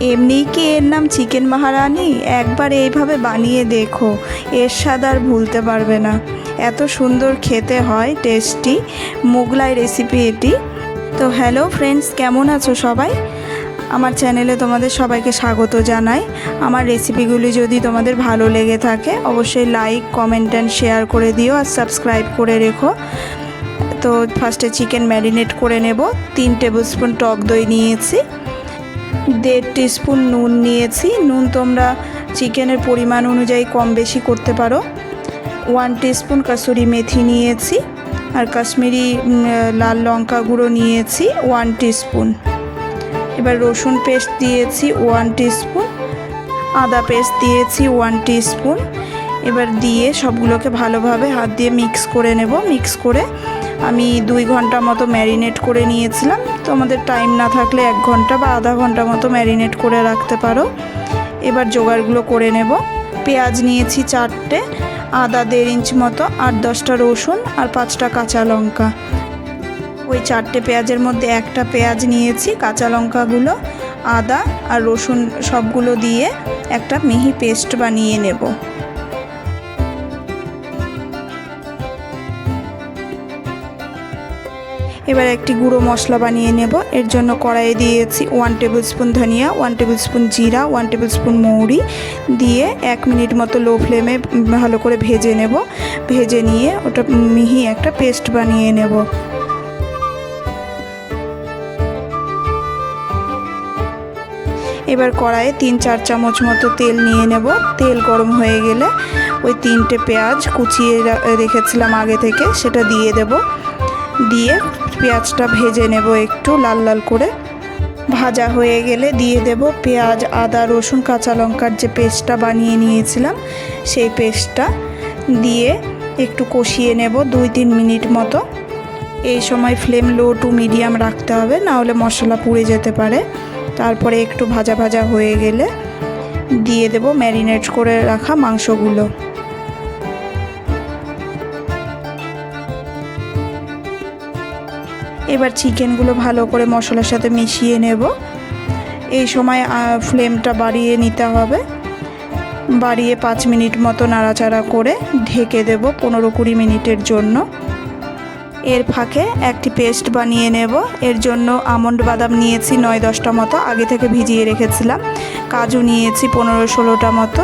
এমনিই কি এর নাম চিকেন মহারানি? একবার এইভাবে বানিয়ে দেখো। এর স্বাদ আর ভুলতে পারবে না। এত সুন্দর খেতে হয়, টেস্টি, মোগলাই রেসিপি এটি। তো হ্যালো ফ্রেন্ডস কেমন আছো সবাই? আমার চ্যানেলে তোমাদের সবাইকে স্বাগত জানাই। আমার রেসিপিগুলি যদি তোমাদের ভালো লেগে থাকে, অবশ্যই লাইক কমেন্ট অ্যান্ড শেয়ার করে দিও আর সাবস্ক্রাইব করে রেখো। তো ফার্স্টে চিকেন ম্যারিনেট করে নেব। তিন টেবিল স্পুন টক দই নিয়েছি। দেড় টিস্পুন নুন নিয়েছি। নুন তোমরা চিকেনের পরিমাণ অনুযায়ী কম বেশি করতে পারো। ওয়ান টিস্পুন কাসুরি মেথি নিয়েছি আর কাশ্মীরি লাল লঙ্কা গুঁড়ো নিয়েছি ওয়ান টিস্পুন এবার রসুন পেস্ট দিয়েছি ওয়ান টিস্পুন আদা পেস্ট দিয়েছি ওয়ান টিস্পুন এবার দিয়ে সবগুলোকে ভালোভাবে হাত দিয়ে মিক্স করে নেব। মিক্স করে আমি দুই ঘণ্টা মতো ম্যারিনেট করে নিয়েছিলাম। তোমাদের টাইম না থাকলে এক ঘণ্টা বা আধা ঘণ্টা মতো ম্যারিনেট করে রাখতে পারো। এবার জোগাড়গুলো করে নেব। পেঁয়াজ নিয়েছি চারটে, আদা দেড় ইঞ্চ মতো, আর দশটা রসুন, আর পাঁচটা কাঁচা লঙ্কা। ওই চারটে পেঁয়াজের মধ্যে একটা পেঁয়াজ নিয়েছি, কাঁচা লঙ্কাগুলো, আদা, আর রসুন সবগুলো দিয়ে একটা মিহি পেস্ট বানিয়ে নেব। এবার একটি গুঁড়ো মশলা বানিয়ে নেব। এর জন্য কড়াইয়ে দিয়েছি ওয়ান টেবিল স্পুন ধনিয়া ওয়ান টেবিল স্পুন জিরা ওয়ান টেবিল স্পুন মৌরি। দিয়ে এক মিনিট মতো লো ফ্লেমে ভালো করে ভেজে নেব। ভেজে নিয়ে ওটা মিহি একটা পেস্ট বানিয়ে নেব। এবার কড়াইয়ে তিন চার চামচ মতো তেল নিয়ে নেব। তেল গরম হয়ে গেলে ওই তিনটে পেঁয়াজ কুচিয়ে রেখেছিলাম আগে থেকে, সেটা দিয়ে দেব। দিয়ে পেঁয়াজটা ভেজে নেব একটু লাল লাল করে। ভাজা হয়ে গেলে দিয়ে দেব পেঁয়াজ, আদা, রসুন, কাঁচা লঙ্কার যে পেস্টটা বানিয়ে নিয়েছিলাম, সেই পেস্টটা দিয়ে একটু কষিয়ে নেব দুই তিন মিনিট মতো। এই সময় ফ্লেম লো টু মিডিয়াম রাখতে হবে, না হলে মশলা পুড়ে যেতে পারে। তারপরে একটু ভাজা ভাজা হয়ে গেলে দিয়ে দেব ম্যারিনেট করে রাখা মাংসগুলো। এবার চিকেনগুলো ভালো করে মশলার সাথে মিশিয়ে নেব। এই সময় ফ্লেমটা বাড়িয়ে নিতে হবে। বাড়িয়ে পাঁচ মিনিট মতো নাড়াচাড়া করে ঢেকে দেব পনেরো কুড়ি মিনিটের জন্য। এর ফাঁকে একটি পেস্ট বানিয়ে নেব। এর জন্য আমন্ড বাদাম নিয়েছি নয় দশটা মতো, আগে থেকে ভিজিয়ে রেখেছিলাম। কাজু নিয়েছি পনেরো ষোলোটা মতো,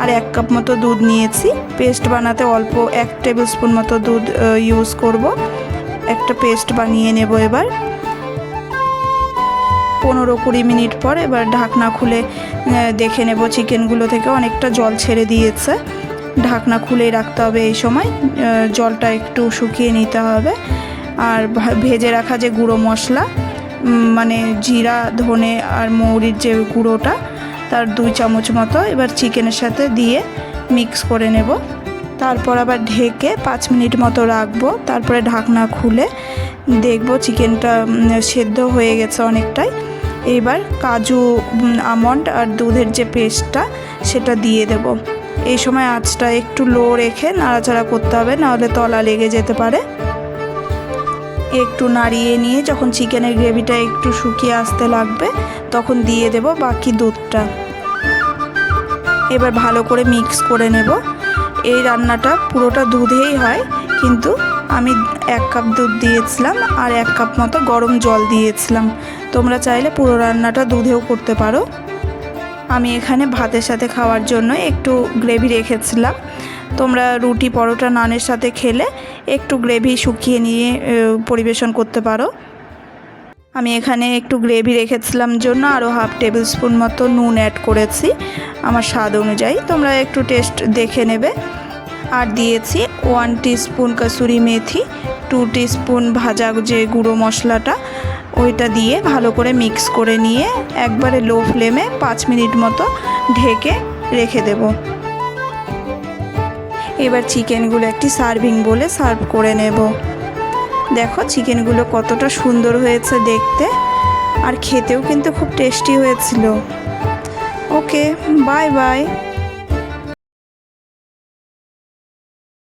আর এক কাপ মতো দুধ নিয়েছি। পেস্ট বানাতে অল্প এক টেবিল স্পুন মতো দুধ ইউজ করব। একটা পেস্ট বানিয়ে নেব এবার। পনেরো কুড়ি মিনিট পর এবার ঢাকনা খুলে দেখে নেব চিকেনগুলো থেকে অনেকটা জল ছেড়ে দিয়েছে। ঢাকনা খুলেই রাখতে হবে এই সময় জলটা একটু শুকিয়ে নিতে হবে। আর ভেজে রাখা যে গুঁড়ো মশলা মানে জিরা, ধনে আর মৌরির যে গুঁড়োটা, তার দুই চামচ মতো এবার চিকেনের সাথে দিয়ে মিক্স করে নেব। তারপর আবার ঢেকে পাঁচ মিনিট মতো রাখব। তারপরে ঢাকনা খুলে দেখব চিকেনটা সেদ্ধ হয়ে গেছে অনেকটাই। এবার কাজু আমন্ড আর দুধের যে পেস্টটা, সেটা দিয়ে দেব। এই সময় আঁচটা একটু লো রেখে নাড়াচাড়া করতে হবে, নাহলে তলা লেগে যেতে পারে। একটু নাড়িয়ে নিয়ে যখন চিকেনের গ্রেভিটা একটু শুকিয়ে আসতে লাগবে, তখন দিয়ে দেব বাকি দুধটা। এবার ভালো করে মিক্স করে নেব। এই রান্নাটা পুরোটা দুধেই হয়, কিন্তু আমি এক কাপ দুধ দিয়েছিলাম আর এক কাপ মতো গরম জল দিয়েছিলাম। তোমরা চাইলে পুরো রান্নাটা দুধেও করতে পারো। আমি এখানে ভাতের সাথে খাওয়ার জন্য একটু গ্রেভি রেখেছিলাম। তোমরা রুটি, পরোটা, নানের সাথে খেলে একটু গ্রেভি শুকিয়ে নিয়ে পরিবেশন করতে পারো। আমি এখানে একটু গ্রেভি রেখেছিলাম জন্য আরও হাফ টেবিল স্পুন মতো নুন অ্যাড করেছি, আমার স্বাদ অনুযায়ী। তোমরা একটু টেস্ট দেখে নেবে। আর দিয়েছি ওয়ান স্পুন কাসুরি মেথি টু স্পুন ভাজা যে গুঁড়ো মশলাটা, ওইটা দিয়ে ভালো করে মিক্স করে নিয়ে একবারে লো ফ্লেমে পাঁচ মিনিট মতো ঢেকে রেখে দেব। এবার চিকেনগুলো একটি সার্ভিং বলে সার্ভ করে নেব। দেখো চিকেনগুলো কতটা সুন্দর হয়েছে দেখতে। আর খেতেও কিন্তু খুব টেস্টি হয়েছিল। Okay, bye bye.